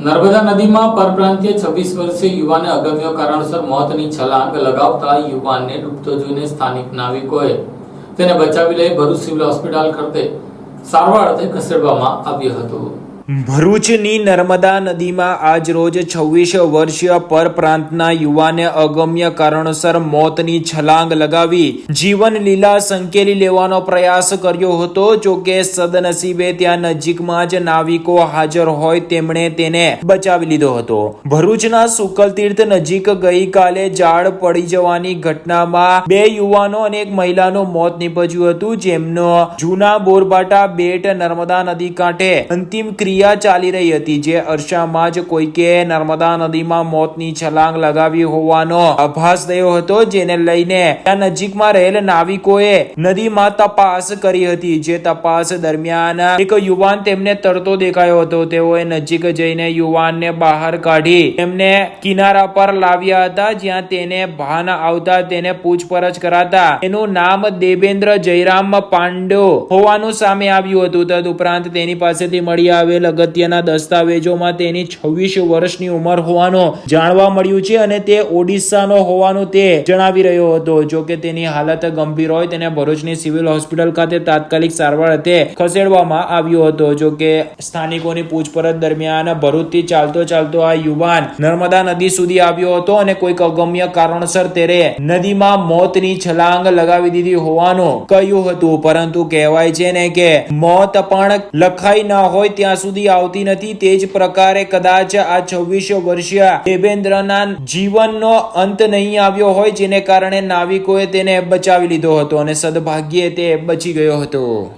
નર્મદા નદીમાં પરપ્રાંતીય છવ્વીસ વર્ષીય યુવાને અગમ્ય કારણસર મોતની છલાંગ લગાવતા યુવાનને ડૂબતો જોઈને સ્થાનિક નાવિકોએ તેને બચાવી લઈ ભરૂચ સિવિલ હોસ્પિટલ ખાતે સારવાર અર્થે ખસેડવામાં આવ્યો હતો. ભરૂચની નર્મદા નદીમાં આજ રોજ છવ્વીસ વર્ષીય પરપ્રાંતના યુવાને અગમ્ય કારણોસર મોતની છલાંગ લગાવી જીવન લીલા સંકેલી લેવાનો પ્રયાસ કર્યો હતો. જો કે સદનસીબે ત્યાં નજીકમાં જ નાવિકો હાજર હોય તેમણે તેને બચાવી લીધો હતો. ભરૂચના સુકલતીર્થ નજીક ગઈકાલે ઝાડ પડી જવાની ઘટનામાં બે યુવાનો અને એક મહિલાનું મોત નીપજ્યું હતું. જેમનો જૂના બોરબાટા બેટ નર્મદા નદી કાંઠે અંતિમ ક્રિયા ચાલી રહી હતી, જે અરસામાં જ કોઈકે નર્મદા નદીમાં મોતની છલાંગ લગાવી હોવાનો આભાસ થયો હતો, જેને લઈને ત્યાં નજીકમાં રહેલ નાવિકોએ નદીમાં તપાસ કરી હતી. જે તપાસ દરમિયાન એક યુવાન તેમને તરતો દેખાયો હતો. તેઓએ નજીક જઈને યુવાનને બહાર કાઢી તેમને કિનારા પર લાવ્યા હતા, જ્યાં તેને ભાન આવતા તેને પૂછપરછ કરાતા એનું નામ દેવેન્દ્ર જયરામ પાંડો હોવાનું સામે આવ્યું હતું. તદુપરાંત તેની પાસેથી મળી આવેલ અગત્યના દસ્તાવેજોમાં તેની છવ્વીસ વર્ષની ઉંમર હોવાનું જાણવા મળ્યું છે અને તે ઓડિશાનો હોવાનું તે જણાવી રહ્યો હતો. જો કે તેની હાલત ગંભીર હોય, તેને ભરૂચની સિવિલ હોસ્પિટલ ખાતે તાત્કાલિક સારવાર અર્થે ખસેડવામાં આવ્યો હતો. જો કે સ્થાનિકોની પૂછપરછ દરમિયાન ભરૂચથી ચાલતો ચાલતો આ યુવાન નર્મદા નદી સુધી આવ્યો હતો અને કોઈક અગમ્ય કારણસર તેરે નદીમાં મોતની છલાંગ લગાવી દીધી હોવાનું કહ્યું હતું. પરંતુ કહેવાય છે ને કે મોત પણ લખાઈ ન હોય ત્યાં સુધી આવતી નથી. તે જ પ્રકારે કદાચ આ છવ્વીસ વર્ષીય દેવેન્દ્રના જીવનનો અંત નહીં આવ્યો હોય, જેને કારણે નાવિકોએ તેને બચાવી લીધો હતો અને સદભાગ્યે તે બચી ગયો હતો.